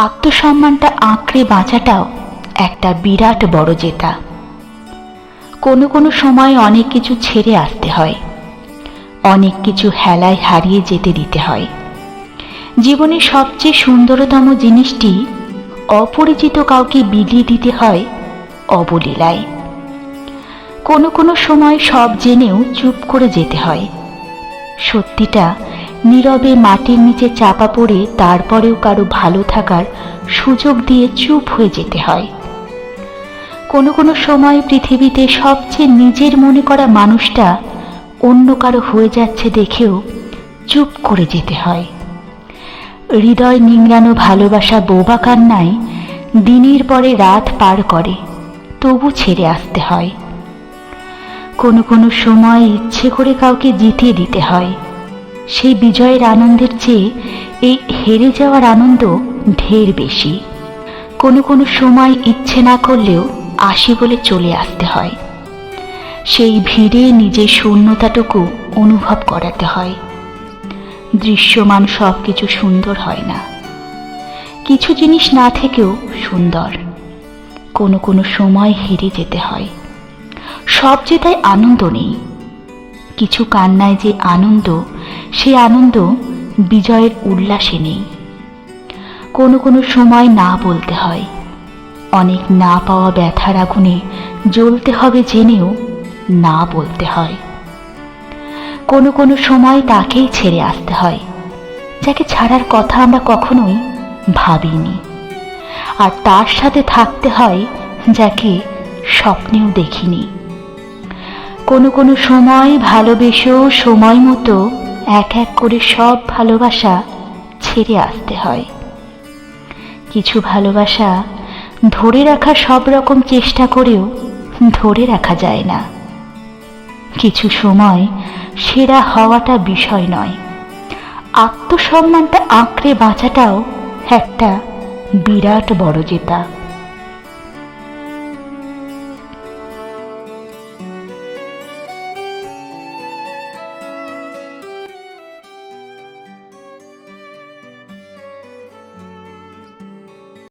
আত্মসম্মানটা আঁকড়ে বাঁচাটাও একটা বিরাট বড় জেতা। কোনো কোনো সময় অনেক কিছু ছেড়ে আসতে হয়। অনেক কিছু হেলায় হারিয়ে যেতে দিতে হয়। জীবনের সবচেয়ে সুন্দরতম জিনিসটি অপরিচিত কাউকে বিলিয়ে দিতে হয় অবলীলায়। কোনো কোনো সময় সব জেনেও চুপ করে যেতে হয়। সত্যিটা নীরবে মাটির নিচে চাপা পড়ে তারপরেও কারও ভালো থাকার সুযোগ দিয়ে চুপ হয়ে যেতে হয়। কোনো কোনো সময় পৃথিবীতে সবচেয়ে নিজের মনে করা মানুষটা অন্য কারও হয়ে যাচ্ছে দেখেও চুপ করে যেতে হয়। হৃদয় নিংড়ানো ভালোবাসা বোবা কান্নায় দিনের পরে রাত পার করে, তবু ছেড়ে আসতে হয়। কোনো কোনো সময় ইচ্ছে করে কাউকে জিতিয়ে দিতে হয়। সেই বিজয়ের আনন্দের চেয়ে এই হেরে যাওয়ার আনন্দ ঢের বেশি। কোনো কোনো সময় ইচ্ছে না করলেও আসি বলে চলে আসতে হয়। সেই ভিড়ে নিজের শূন্যতাটুকু অনুভব করাতে হয়। দৃশ্যমান সব কিছু সুন্দর হয় না। কিছু জিনিস না থেকেও সুন্দর। কোনো কোনো সময় হেরে যেতে হয়। সব জেতায় আনন্দ নেই। কিছু কান্নায় যে আনন্দ সে আনন্দ বিজয়ের উল্লাসে নেই। কোনো কোনো সময় না বলতে হয়। অনেক না পাওয়া ব্যথার আগুনে জ্বলতে হবে জেনেও না বলতে হয়। কোনো কোনো সময় তাকেই ছেড়ে আসতে হয়, যাকে ছাড়ার কথা আমরা কখনোই ভাবিনি। আর তার সাথে থাকতে হয় যাকে স্বপ্নেও দেখিনি। কোনো কোনো সময় ভালোবেসেও সময় মতো এক এক করে সব ভালোবাসা ছেড়ে আসতে হয়। কিছু ভালোবাসা ধরে রাখার সব রকম চেষ্টা করেও ধরে রাখা যায় না। কিছু সময় সেরা হওয়াটা বিষয় নয়। আত্মসম্মানটা আঁকড়ে বাঁচাটাও একটা বিরাট বড় জেতা।